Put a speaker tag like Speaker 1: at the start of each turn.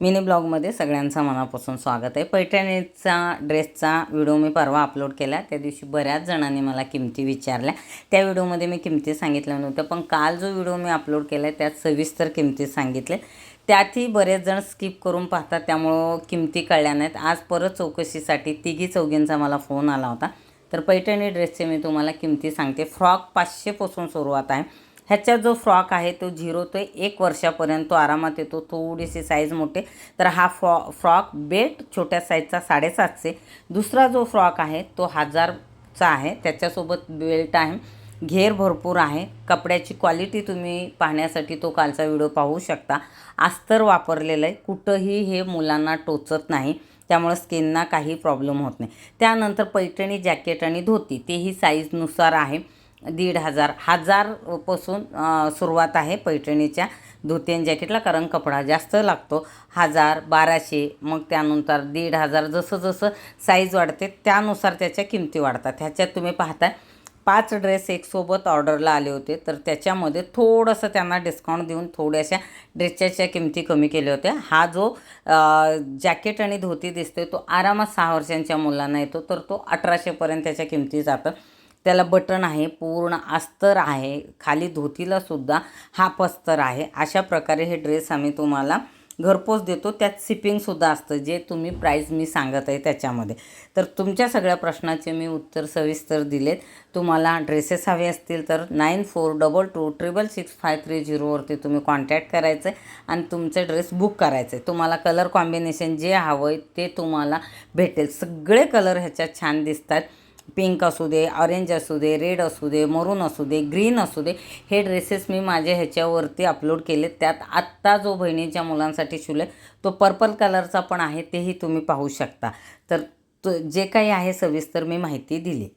Speaker 1: Mini ब्लॉगमध्ये सगळ्यांचं मनापासून स्वागत आहे. पैठणीचा ड्रेसचा व्हिडिओ मी परवा अपलोड केला. त्या दिवशी बऱ्याच जणांनी मला किमती विचारल्या. त्या व्हिडिओमध्ये मी किमती सांगितल्या नव्हत्या पण काल जो व्हिडिओ मी अपलोड केला आहे त्यात सविस्तर किमती सांगितले. त्यातही बरेच जण स्किप करून पाहतात त्यामुळं किमती कळल्या नाहीत. आज परत चौकशीसाठी तिघी चौघींचा मला फोन आला होता. तर पैठणी ड्रेसचे मी तुम्हाला किमती सांगते. फ्रॉक पाचशेपासून सुरुवात आहे. ह्याचा जो फ्रॉक आहे तो झिरो ते एक वर्षापर्यंत तो आरामात येतो. थोडीशी साईज मोठे. तर हा फ्रॉ फ्रॉक बेट छोट्या साईजचा साडेसातशे. दुसरा जो फ्रॉक आहे तो हजारचा आहे. त्याच्यासोबत बेल्ट आहे. घेर भरपूर आहे. कपड्याची क्वालिटी तुम्ही पाहण्यासाठी तो कालचा व्हिडिओ पाहू शकता. अस्तर वापरलेलं आहे. कुठंही हे मुलांना टोचत नाही. त्यामुळे स्किनना काही प्रॉब्लेम होत नाही. त्यानंतर पैठणी जॅकेट आणि धोती तेही साईजनुसार आहे. दीड हजार हजारपासून सुरुवात आहे पैठणीच्या. धोती आणि जॅकेटला कारण कपडा जास्त लागतो. हजार बाराशे मग त्यानंतर दीड हजार जसं जसं साईज वाढते त्यानुसार त्याच्या किमती वाढतात. ह्याच्यात तुम्ही पाहताय पाच ड्रेस एकसोबत ऑर्डरला आले होते तर त्याच्यामध्ये थोडंसं त्यांना डिस्काउंट देऊन थोड्याशा ड्रेसच्या किमती कमी केल्या होत्या. हा जो जॅकेट आणि धोती दिसतोय तो आरामात सहा वर्षांच्या मुलांना येतो तर तो अठराशेपर्यंत त्याच्या किमती जातं. त्याला बटन आहे पूर्ण अस्तर आहे खाली धोतीला सुद्धा हाफ अस्तर आहे. अशा प्रकारे हे ड्रेस आम्ही तुम्हाला घरपोच देतो. त्यात सिपिंगसुद्धा असतं जे तुम्ही प्राईस मी सांगत आहे त्याच्यामध्ये. तर तुमच्या सगळ्या प्रश्नाचे मी उत्तर सविस्तर दिलेत. तुम्हाला ड्रेसेस हवे असतील तर nine four double two triple six five three झिरोवरती तुम्ही कॉन्टॅक्ट करायचं आहे आणि तुमचे ड्रेस बुक करायचे आहे तुम्हाला कलर कॉम्बिनेशन जे हवं आहे ते तुम्हाला भेटेल. सगळे कलर ह्याच्यात छान दिसतात. पिंक असू दे ऑरेंज असू दे रेड असू दे मरून असू दे ग्रीन असू दे हे ड्रेसेस मी माझ्या ह्याच्यावरती अपलोड केले त्यात आत्ता जो बहिणीच्या मुलांसाठी शिवले तो पर्पल कलरचा पण आहे तेही तुम्ही पाहू शकता. तर तो जे काही आहे सविस्तर मी माहिती दिली.